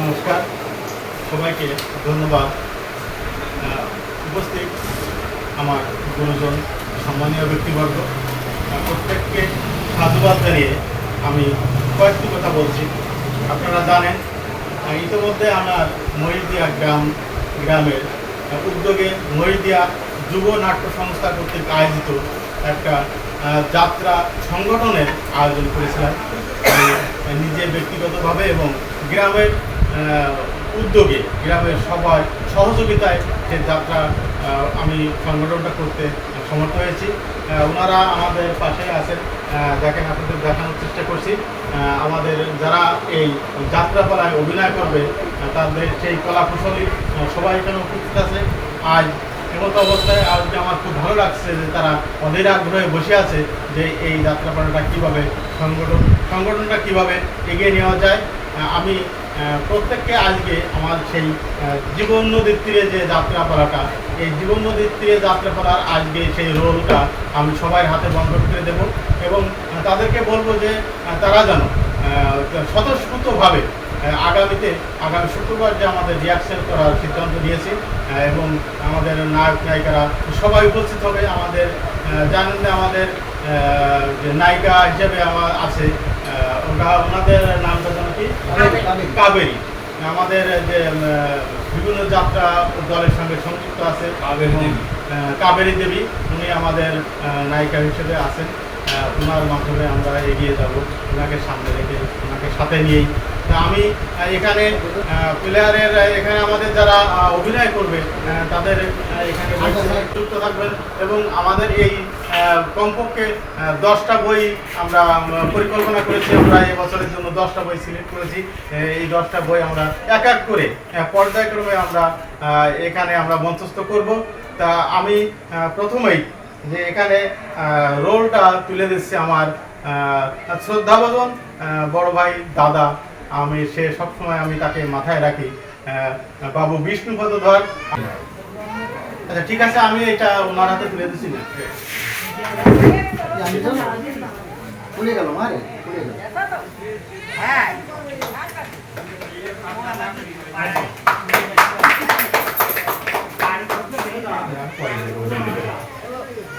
নমস্কার। সবাইকে ধন্যবাদ। উপস্থিত আমার গুরুজন সম্মানীয় ব্যক্তিবর্গ। প্রত্যেককে সাধুবাদ জানিয়ে আমি কয়েকটি কথা বলছি। আপনারা জানেন ইতিমধ্যে আমার মহিদিয়া গ্রাম, গ্রামের উদ্যোগে মহিদিয়া যুব নাট্য সংস্থা কর্তৃক আয়োজিত একটা যাত্রা সংগঠনের আয়োজন করেছিলাম। নিজে ব্যক্তিগতভাবে এবং গ্রামের উদ্যোগে, গ্রামের সবার সহযোগিতায় যে যাত্রা আমি সংগঠনটা করতে সমর্থ হয়েছি। ওনারা আমাদের পাশে আছেন। দেখেন আপনাদের দেখানোর চেষ্টা করছি। আমাদের যারা এই যাত্রাপালায় অভিনয় করবে তাদের সেই কলা কুশলী সবাই এখানে উপস্থিত আছে। আজ এমত অবস্থায় আজকে আমার খুব ভালো লাগছে যে তারা অধীর আগ্রহে বসে আছে যে এই যাত্রাপালাটা কীভাবে সংগঠন, সংগঠনটা কীভাবে এগিয়ে নেওয়া যায়। আমি প্রত্যেককে আজকে আমার সেই জীবন নদীর তীরে যে যাত্রাপালাটা, এই জীবন নদীর তীরে যাত্রাপালার আজকে সেই রোলটা আমি সবাই হাতে বন্ধ করে দেব এবং তাদেরকে বলব যে তারা যেন স্বতঃস্ফূর্তভাবে আগামীতে আগামী শুক্রবার যে আমাদের রিয়াকশন করার সিদ্ধান্ত নিয়েছি এবং আমাদের নায়ক নায়িকারা সবাই উপস্থিত হবে। আমাদের জানেন যে আমাদের যে নায়িকা হিসেবে আমার আছে ওনাদের নামটা যেন কি? কাবেরী। আমাদের যে বিভিন্ন যাত্রা দলের সঙ্গে সংযুক্ত আছে। কাবেরী দেবী। আহ, কাবেরী দেবী উনি আমাদের নায়িকা হিসেবে আছেন। আহ, ওনার মাধ্যমে আমরা এগিয়ে যাব। ওনাকে সামনে রেখে ওনাকে সাথে নিয়েই আমি এখানে প্লেয়ারের এখানে আমাদের যারা অভিনয় করবে তাদের এখানে যুক্ত থাকবেন এবং আমাদের এই কমপক্ষে দশটা বই আমরা পরিকল্পনা করেছি আমরা এই বছরের জন্য দশটা বই সিলেক্ট করেছি। এই দশটা বই আমরা এক এক করে পর্যায়ক্রমে আমরা এখানে আমরা মঞ্চস্থ করব। তা আমি প্রথমেই যে এখানে রোলটা তুলে দিচ্ছে আমার আহ, শ্রদ্ধাভাজন বড় ভাই দাদা আমি সে সবসময় আমি তাকে মাথায় রাখি। বাবু বিষ্ণুপদ ধর আচ্ছা ঠিক আছে আমি এটা ওনার হাতে তুলে দিচ্ছি না। খুলে গেল মারে খুলে গেল।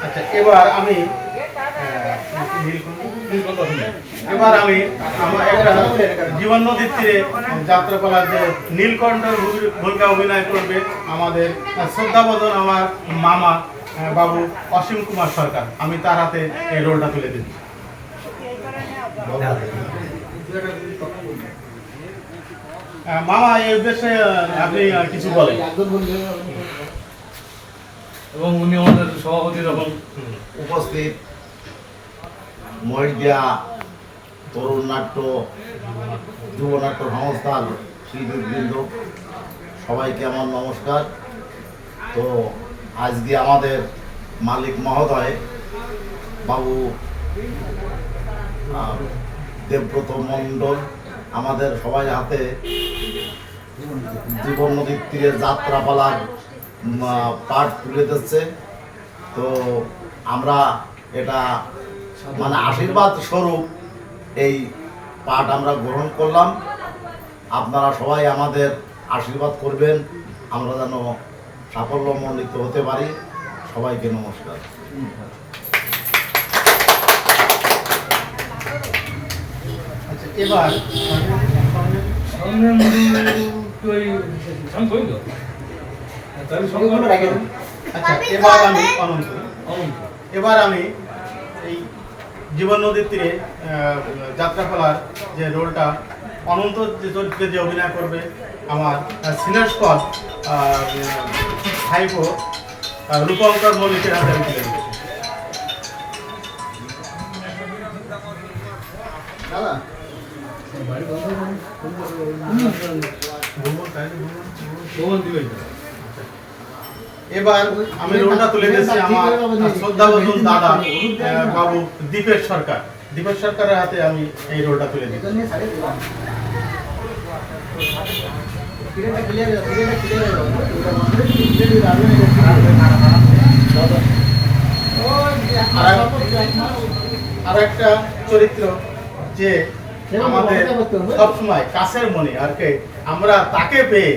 আচ্ছা এবার আমি এবার আমি আমার একটা জীবন নদীর তীরে যাত্রাপালার যে নীলকণ্ঠের ভূমিকা অভিনয় করবে আমাদের শ্রদ্ধাবদন আমার মামা বাবু অসীম কুমার সরকার। আমি তার হাতে এই রোলটা তুলে দিচ্ছি। মামা এই উদ্দেশ্যে আপনি কিছু বলেন। এবং উনি আমাদের সভাপতি যখন উপস্থিত মহিলা তরুণ নাট্য যুব নাট্য সংস্থার শিল্পীবৃন্দ সবাইকে আমার নমস্কার। তো আজকে আমাদের মালিক মহোদয়, বাবু দেবব্রত মণ্ডল, আমাদের সবাই হাতে জীবন নদীর তীরে যাত্রাপালার পাঠ তুলে দিচ্ছে। তো আমরা এটা মানে আশীর্বাদ স্বরূপ এই পাঠ আমরা গ্রহণ করলাম। আপনারা সবাই আমাদের আশীর্বাদ করবেন। আমরা যেন সাফল্যমণ্ডিত হতে পারি। সবাইকে নমস্কার। আচ্ছা এবার। আচ্ছা এবার আমি এবার আমি জীবন নদীর তীরে যাত্রাপালার যে রোলটা অনন্ত যে চরিত্রে যে অভিনয় করবে আমার সিনিয়র স্কট ভাইপো রূপঙ্কর মল্লিকের হাতে আমি তুলে দাদা বলব, তাই না? বলব। ভগবান দিবে এবার আমি রোলটা তুলে দিচ্ছি আমার দাদা বাবু দীপেশ সরকার। দীপেশ সরকারের হাতে আমি এই রোলটা তুলে আর একটা চরিত্র যে আমাদের। সবসময় কাছের মনে আর কে আমরা তাকে পেয়ে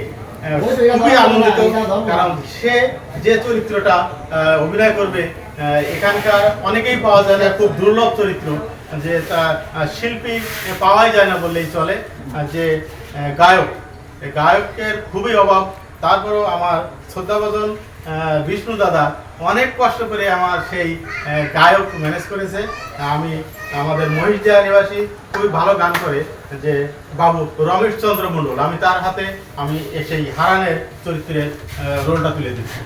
খুবই আনন্দিত। কারণ সে যে চরিত্রটা অভিনয় করবে এখানকার অনেকেই পাওয়া যায় না, খুব দুর্লভ চরিত্র, যে তার শিল্পী পাওয়াই যায় না বললেই চলে যে গায়ক গায়কের খুবই অভাব তারপরেও আমার শ্রদ্ধাভজন বিষ্ণু দাদা অনেক কষ্ট করে আমার সেই গায়ক ম্যানেজ করেছে। আমি আমাদের মহিষদিয়া নিবাসী খুবই ভালো গান করে যে বাবু রমেশ চন্দ্র মণ্ডল আমি তার হাতে আমি সেই হারানের চরিত্রের রোলটা তুলে দিচ্ছি।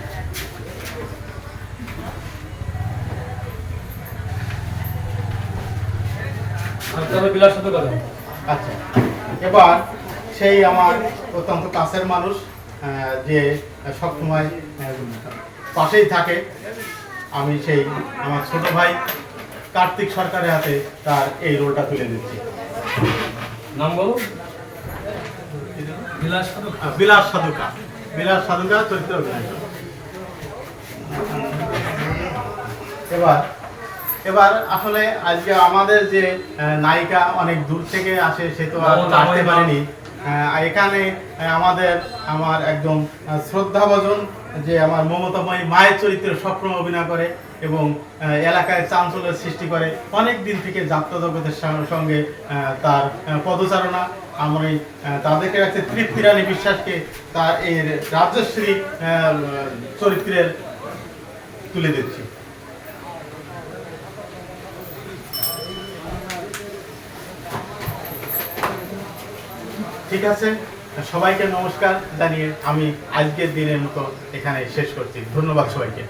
আচ্ছা এবার সেই আমার অত্যন্ত কাছের মানুষ যে সবসময় পাশেই থাকে। আমি সেই আমার ছোট ভাই কার্তিক সরকারের হাতে তার এই রোলটা তুলে দিচ্ছি। নাম বলো। বিলাস সাধুকা বিলাস সাধুকা চরিত্র অভিনয় এবার এবার আসলে আজকে আমাদের যে আহ, নায়িকা অনেক দূর থেকে আসে সে তো আর পারেনি। এখানে আমাদের, আমার একদম শ্রদ্ধাভাজন যে আমার মমতাময়ী মায়ের চরিত্রে সবসময় অভিনয় করে এবং এলাকায় চাঞ্চল্যের সৃষ্টি করে, অনেক দিন থেকে যাত্রা জগতের সঙ্গে- তার পদচারণা। আমি তাদেরকে রাখছে তৃপ্তি রানী বিশ্বাসকে তার এই রাজশ্রী চরিত্রের তুলে দিচ্ছি। ঠিক আছে? সবাইকে নমস্কার জানিয়ে আমি আজকের দিনের মতো এখানে শেষ করছি। ধন্যবাদ সবাইকে।